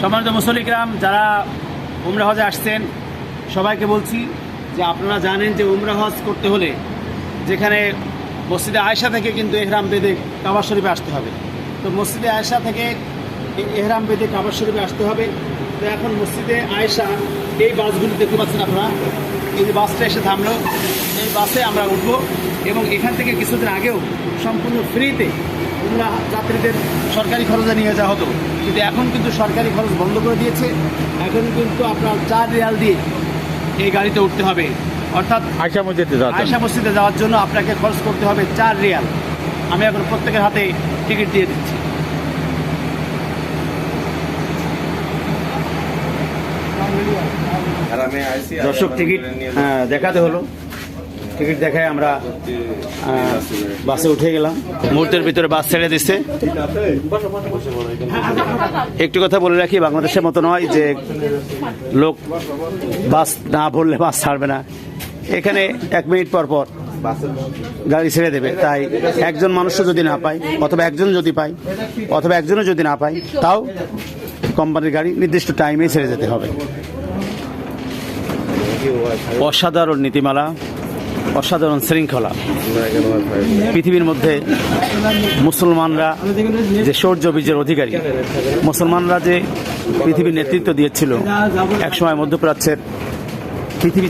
সম্মানিত মুসলিকরাম যারা উমরা হজে আসছেন, সবাইকে বলছি যে আপনারা জানেন যে উমরা হজ করতে হলে যেখানে মসজিদে আয়সা থেকে কিন্তু এহরাম বেদে কাবার শরীফে আসতে হবে। তো মসজিদে আয়সা থেকে এহরাম বেদে কাবার শরীফে আসতে হবে। তো এখন মসজিদে আয়েশা এই বাসগুলি দেখতে পাচ্ছেন আপনারা। এই যে বাসটা এসে থামলো এই বাসে আমরা উঠবো এবং এখান থেকে কিছুদিন আগেও সম্পূর্ণ ফ্রিতে উমরা যাত্রীদের সরকারি খরচে নিয়ে যাওয়া হতো। কিন্তু এখন কিন্তু সরকারি খরচ বন্ধ করে দিয়েছে। এখন কিন্তু আপনার চার রিয়াল দিয়ে এই গাড়িতে উঠতে হবে। অর্থাৎ আয়সা মসজিদে। আয়সা মসজিদে যাওয়ার জন্য আপনাকে খরচ করতে হবে চার রিয়াল। আমি এখন প্রত্যেকের হাতে টিকিট দিয়ে দিচ্ছি। দর্শক টিকিট হ্যাঁ, দেখাতে হলো। টিকিট দেখায় আমরা বাসে উঠে গেলাম। মুহূর্তের ভিতরে বাস ছেড়ে দিচ্ছে একটু কথা বলে রাখি বাংলাদেশের মতো নয় যে লোক বাস না ভরলে বাস ছাড়বে না। এখানে এক মিনিট পর পর গাড়ি ছেড়ে দেবে। তাই একজন মানুষও যদি না পায় অথবা একজন যদি পায় অথবা একজনও যদি না পায় তাও কোম্পানির গাড়ি নির্দিষ্ট টাইমে ছেড়ে যেতে হবে। অসাধারণ নীতিমালা, অসাধারণ শৃঙ্খলা। পৃথিবীর মধ্যে মুসলমানরা যে শৌর্য বীজের অধিকারী, মুসলমানরা যে পৃথিবীর নেতৃত্ব দিয়েছিল, একসময় মধ্যপ্রাচ্যের পৃথিবী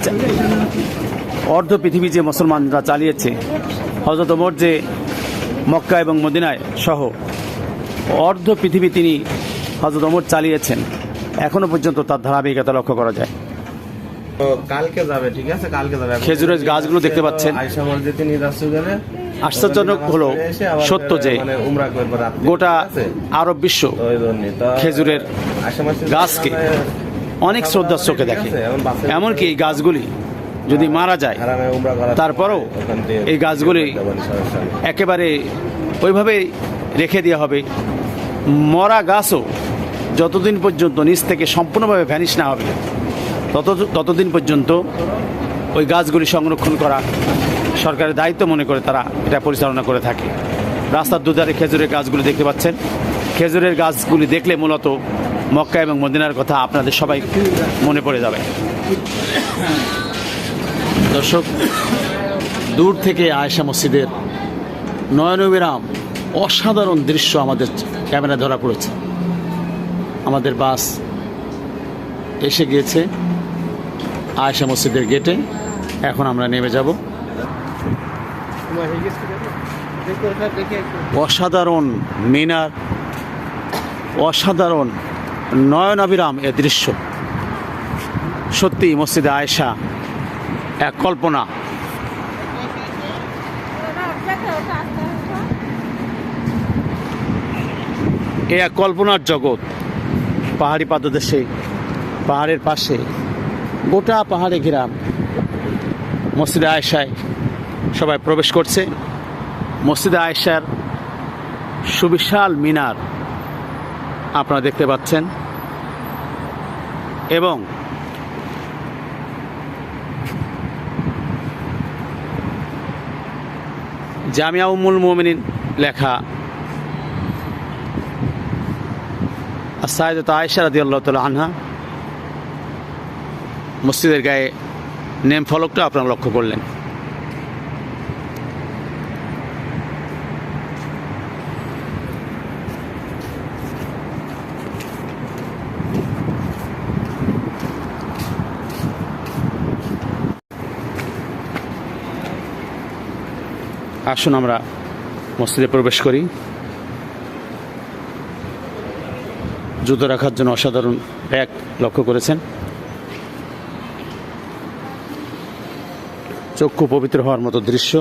অর্ধ পৃথিবী যে মুসলমানরা চালিয়েছে হজরত ওমর যে মক্কা এবং মদিনায় সহ অর্ধ পৃথিবী তিনি হজরত ওমর চালিয়েছেন এখনও পর্যন্ত তার ধারাবাহিকতা লক্ষ্য করা যায়। কালকে যাবে ঠিক আছে? কালকে যাবে। খেজুরের গাছগুলো দেখতে পাচ্ছেন। আয়সা মসজিদে নিয়ে যাচ্ছে ওখানে। আশ্চর্যজনক হলো সত্য যে মানে গোটা আরব বিশ্ব খেজুরের গাছকে অনেক শ্রদ্ধার চোখে দেখে এমনকি এই গাছগুলি যদি মারা যায় তারপরেও এই গাছগুলি একেবারে ওইভাবে রেখে দেওয়া হবে। মরা গাছও যতদিন পর্যন্ত নিচ থেকে সম্পূর্ণভাবে ভ্যানিশ না হবে তত ততদিন পর্যন্ত ওই গাছগুলি সংরক্ষণ করা সরকারের দায়িত্ব মনে করে তারা এটা পরিচালনা করে থাকে। রাস্তার দুধারে খেজুরের গাছগুলি দেখতে পাচ্ছেন। খেজুরের গাছগুলি দেখলে মূলত মক্কা এবং মদিনার কথা আপনাদের সবাই মনে পড়ে যাবে। দর্শক, দূর থেকে আয়েশা মসজিদের নয়নবিরাম অসাধারণ দৃশ্য আমাদের ক্যামেরায় ধরা পড়েছে। আমাদের বাস এসে গিয়েছে। আয়েশা মসজিদের গেটে। এখন আমরা নেমে যাব। অসাধারণ মিনার, অসাধারণ নয়নাবিরাম এ দৃশ্য। সত্যি, মসজিদে আয়েশা, এক কল্পনা। এ এক কল্পনার জগৎ। পাহাড়ি পাদদেশে, পাহাড়ের পাশে। গোটা পাহাড়ে ঘেরা মসজিদে আয়েশায় সবাই প্রবেশ করছে। মসজিদে আয়েশার সুবিশাল মিনার আপনারা দেখতে পাচ্ছেন। এবং জামিয়া উম্মুল মোমিনিন লেখা সাইদত আয়েশা রাদি আল্লাহ তালা আনহা মসজিদের গায়ে নেম ফলকটা আপনারা লক্ষ্য করলেন। আসুন আমরা মসজিদে প্রবেশ করি। জুতো রাখার জন্য অসাধারণ ব্যাগ লক্ষ্য করেছেন। চক্ষু পবিত্র হওয়ার মতো দৃশ্য।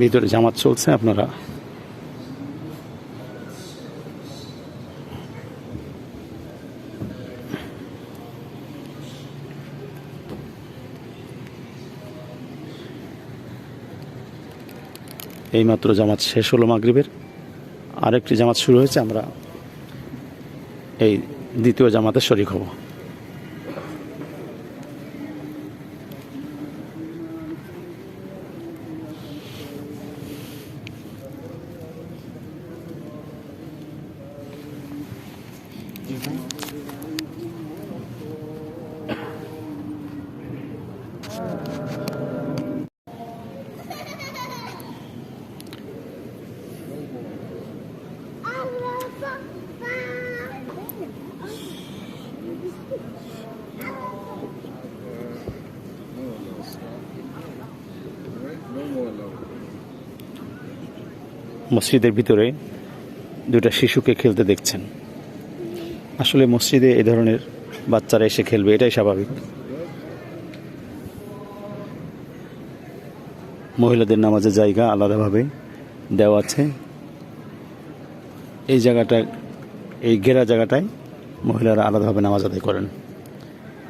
ভিতরে জামাত চলছে আপনারা। এইমাত্র জামাত শেষ হলো মাগরিবের। আরেকটি জামাত শুরু হয়েছে আমরা এই দ্বিতীয় জামাতে শরিক হব Thank you. মসজিদের ভিতরে দুটা শিশুকে খেলতে দেখছেন। আসলে মসজিদে এ ধরনের বাচ্চারা এসে খেলবে, এটাই স্বাভাবিক। মহিলাদের নামাজের জায়গা আলাদাভাবে দেওয়া আছে। এই জায়গাটা, এই ঘেরা জায়গাটায় মহিলারা আলাদাভাবে নামাজ আদায় করেন।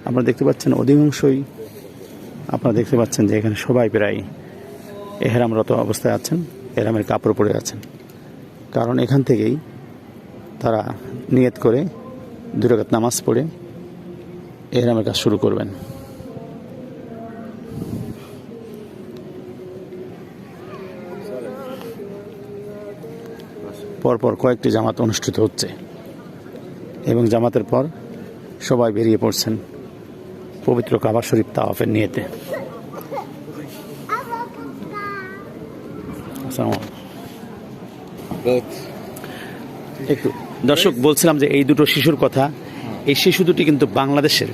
আপনারা দেখতে পাচ্ছেন অধিকাংশই, আপনারা দেখতে পাচ্ছেন যে এখানে সবাই প্রায় এহরামরত অবস্থায় আছেন। এহরামের কাপড় পরে আছেন। কারণ এখান থেকেই তারা নিয়ত করে দুরাকাত নামাজ পড়ে এরামের কাজ শুরু করবেন। পরপর কয়েকটি জামাত অনুষ্ঠিত হচ্ছে এবং জামাতের পর সবাই বেরিয়ে পড়ছেন পবিত্র কাবা শরীফ তাওয়াফের নিয়েতে আসসালামু আলাইকুম। একটু দর্শক বলছিলাম যে এই দুটো শিশুর কথা। এই শিশু দুটি কিন্তু বাংলাদেশের।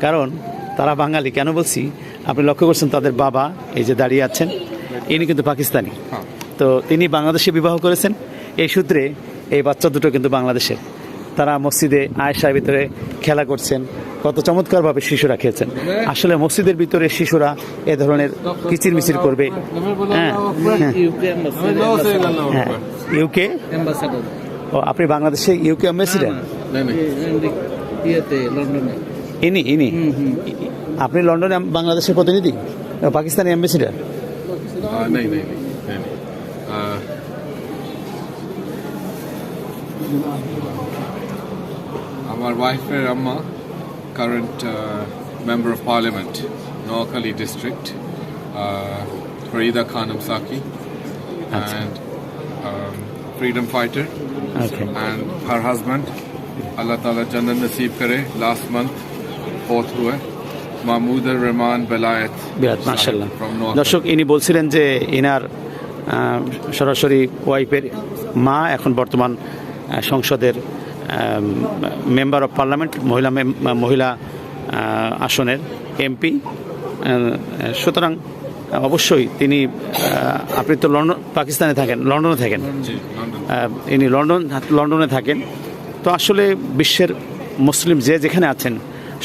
কারণ তারা বাঙালি কেন বলছি? আপনি লক্ষ্য করছেন তাদের বাবা এই যে দাঁড়িয়ে আছেন ইনি কিন্তু পাকিস্তানি। তো তিনি বাংলাদেশে বিবাহ করেছেন। এই সূত্রে এই বাচ্চা দুটো কিন্তু বাংলাদেশের। তারা মসজিদে আয়েশার ভিতরে খেলা করছেন। কত চমৎকারভাবে শিশুরা খেয়েছেন আসলে মসজিদের ভিতরে শিশুরা এ ধরনের কিচির মিচির করবে। হ্যাঁ। হ্যাঁ। ইউকে ও, আপনি বাংলাদেশে ইউকে অ্যাম্বাসিডার ইনি ইনি? আপনি লন্ডনে বাংলাদেশের প্রতিনিধি? পাকিস্তানি অ্যাম্বাসিডার আমার ওয়াইফের আম্মা current member of parliament Noakhali district Farida Khan Saki and freedom fighter and her husband Allah তালা চন্দন নসিব করে লাস্ট মান্থ ফোর্থ হুয়ে মাহমুদুর রহমান বেলায়েত বিরাট মাশাল্লাহ দর্শক ইনি বলছিলেন যে এনার সরাসরি ওয়াইফের মা এখন বর্তমান সংসদের মেম্বার অফ পার্লামেন্ট মহিলা মহিলা আসনের এমপি। সুতরাং অবশ্যই তিনি আপনি তো লন্ডন পাকিস্তানে থাকেন লন্ডনে থাকেন। ইনি লন্ডন লন্ডনে থাকেন। তো আসলে বিশ্বের মুসলিম যে যেখানে আছেন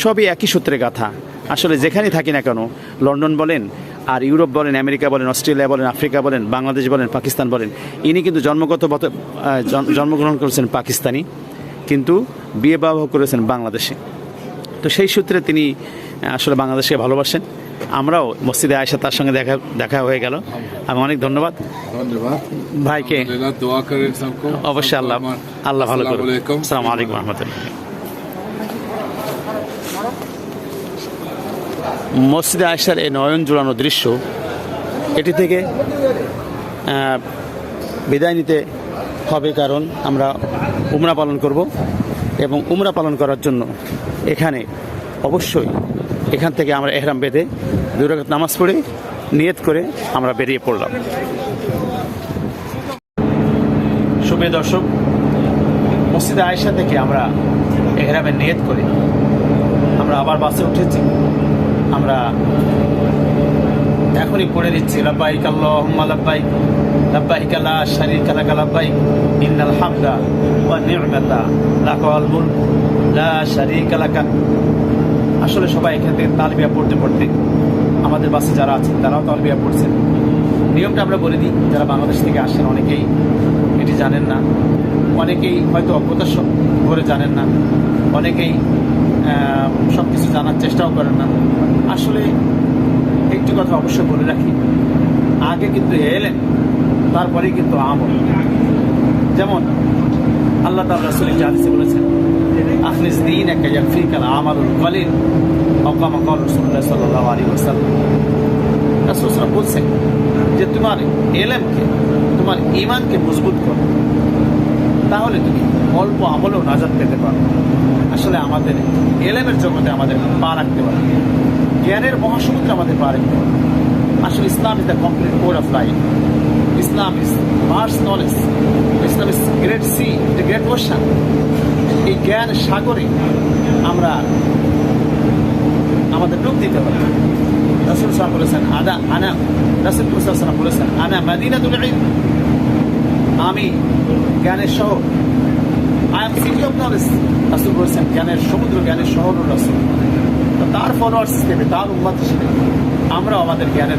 সবই একই সূত্রে গাথা। আসলে যেখানেই থাকি না কেন লন্ডন বলেন আর ইউরোপ বলেন আমেরিকা বলেন অস্ট্রেলিয়া বলেন আফ্রিকা বলেন বাংলাদেশ বলেন পাকিস্তান বলেন ইনি কিন্তু জন্মগত জন্মগ্রহণ করেছেন পাকিস্তানি। কিন্তু বিয়ে বিবাহ করেছেন বাংলাদেশে। তো সেই সূত্রে তিনি আসলে বাংলাদেশকে ভালোবাসেন। আমরাও মসজিদে আয়সা তার সঙ্গে দেখা দেখা হয়ে গেল। আমি অনেক ধন্যবাদ। ভাইকে অবশ্যই আল্লাহ আল্লাহ ভালো করুন আসসালামু আলাইকুম রহমতুল্লাহ। মসজিদে আয়সার এই নয়ন জুড়ানো দৃশ্য এটি থেকে বিদায় নিতে হবে কারণ আমরা উমরা পালন করব এবং উমরা পালন করার জন্য এখানে অবশ্যই এখান থেকে আমরা এহরাম বেঁধে দুই নামাজ পড়ে নিয়ত করে আমরা বেরিয়ে পড়লাম। সুপ্রিয় দর্শক, মসজিদে আয়সা থেকে আমরা এহরামের নিয়ত করে। আমরা আবার বাসে উঠেছি। আমরা এখনই পড়ে দিচ্ছি, লাব্বাইক আল্লাহুম্মা, লাব্বাইক লাব্বাইক লা শারীকা লাকা, লাব্বাইক, ইন্নাল হামদা ওয়া নি'মাতা, লাকাল মুলক, লা শারীকা লাকা। আসলে সবাই এখান থেকে তালবিয়া পড়তে পড়তে আমাদের বাসে যারা আছেন, তারাও তালবিয়া পড়ছেন। নিয়মটা আমরা বলে দিই, যারা বাংলাদেশ থেকে আসেন অনেকেই এটি জানেন না, অনেকেই হয়তো অজ্ঞতা করে জানেন না, অনেকেই সব কিছু জানার চেষ্টাও করেন না। আসলে একটি কথা অবশ্যই বলে রাখি। আগে কিন্তু এলেন, তারপরেই কিন্তু আমল যেমন আল্লাহ তাআলা রাসূল জাদিসে বলেছেন, আখলিস দিন একটা ইয়াকফিকাল আমালুল কলিল অকামা কল রাসূলুল্লাহ সাল্লাল্লাহু আলাইহি ওয়াসাল্লাম। রাসূল সাল্লাল্লাহু বলছেন যে, তোমার এলেমকে, তোমার ইমানকে মজবুত করো। তাহলে তুমি অল্প আমলেও নাজাত পেতে পারো। আসলে আমাদের এলেমের জগতে আমাদের পা রাখতে পারবে জ্ঞানের মহাসমুদ্র আমাদের পারে আসলে Islam is the complete code of life Islam is verse knowledge Islam is great sea the great ocean এই জ্ঞান সাগরে আমরা আমাদের ডুব দিতে হবে রসুল সাহেব বলেছেন, আদা আনা। রসুল সাল্লাম বলেছেন, আনা মাদিনা তুলে আমি জ্ঞানের শহর। I am city of knowledge রাসুল বলেছেন, জ্ঞানের সমুদ্র, জ্ঞানের শহর রাসুল তার ফলোয়ার্স হিসেবে তার উন্মাদ হিসেবে আমরা আমাদের জ্ঞানের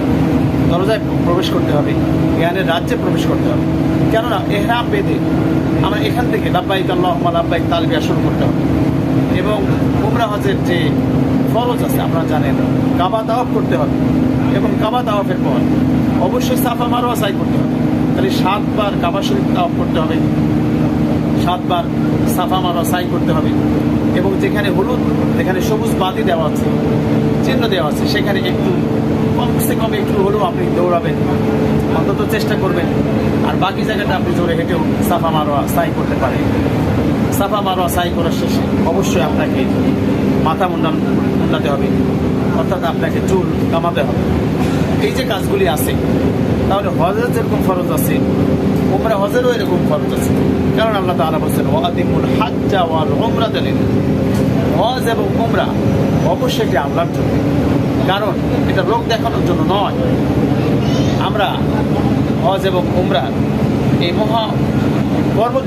দরজায় প্রবেশ করতে হবে, জ্ঞানের রাজ্যে প্রবেশ করতে হবে। কেননা এহরাম বেঁধে আমরা এখান থেকে লাব্বাইক আল্লাহ লাব্বাইক তালবিয়া শুরু করতে হবে। এবং উমরা হজের যে ফরজ আছে, আপনারা জানেন, কাবা তাওয়াফ করতে হবে। এবং কাবা তাওয়াফের পর অবশ্যই সাফা মারোয়া সাই করতে হবে। তাহলে সাতবার কাবা শরীফ তাওয়াফ করতে হবে। সাতবার সাফা মারোয়া সাই করতে হবে। এবং যেখানে হলুদ, যেখানে সবুজ বাতি দেওয়া আছে, চিহ্ন দেওয়া আছে, সেখানে একটু কমসে কম একটু হলেও আপনি দৌড়াবেন, অন্তত চেষ্টা করবেন। আর বাকি জায়গাটা আপনি জোরে হেঁটেও সাফা মারোয়া সাই করতে পারেন। সাফা মারোয়া সাই করার শেষে অবশ্যই আপনাকে মাথা মুন্ডান মুন্ডাতে হবে। অর্থাৎ আপনাকে চুল কামাতে হবে। এই যে কাজগুলি আছে, তাহলে হজের যেরকম খরচ আছে উমরা হজেরও এরকম খরচ আছে। কারণ আল্লাহ তাআলা বলছেন ওয়াদিমুল হাজ্জা ওয়াল উমরা দিলেন হজ এবং উমরা অবশ্যই এটি আল্লাহর জন্য। কারণ এটা লোক দেখানোর জন্য নয়। আমরা হজ এবং উমরা এই মহা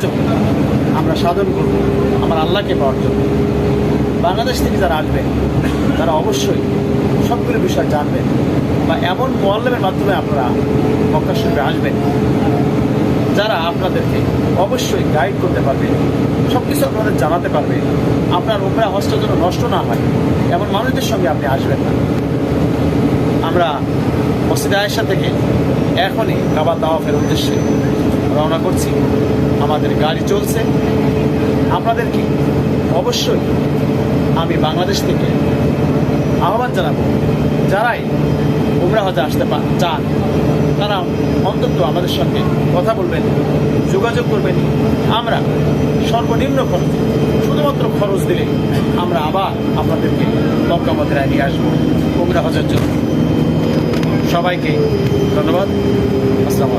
জন্য আমরা সাধন করব, আমার আল্লাহকে পাওয়ার জন্য। বাংলাদেশ থেকে যারা আসবেন, তারা অবশ্যই সবগুলো বিষয় জানবেন বা এমন মোয়াল্লামের মাধ্যমে আপনারা মক্কা শরীফে আসবেন। যারা আপনাদেরকে অবশ্যই গাইড করতে পারবে সব কিছু আপনাদের জানাতে পারবে, আপনার উমরা হস্ত যেন নষ্ট না হয়, এমন মানুষদের সঙ্গে আপনি আসবেন না। আমরা মসজিদে আয়েশা থেকে এখনই কাবা তাওয়াফের উদ্দেশ্যে রওনা করছি। আমাদের গাড়ি চলছে। আপনাদেরকে অবশ্যই আমি বাংলাদেশ থেকে আহ্বান জানাব, যারাই উমরা হজে আসতে চান। তারা অন্তত আমাদের সঙ্গে কথা বলবেন, যোগাযোগ করবেন। আমরা সর্বনিম্ন খরচ, শুধুমাত্র খরচ দিলে আমরা আবার আপনাদেরকে মক্কা মদিনায় নিয়ে আসব। উমরা হজের জন্য সবাইকে ধন্যবাদ। আসসালামু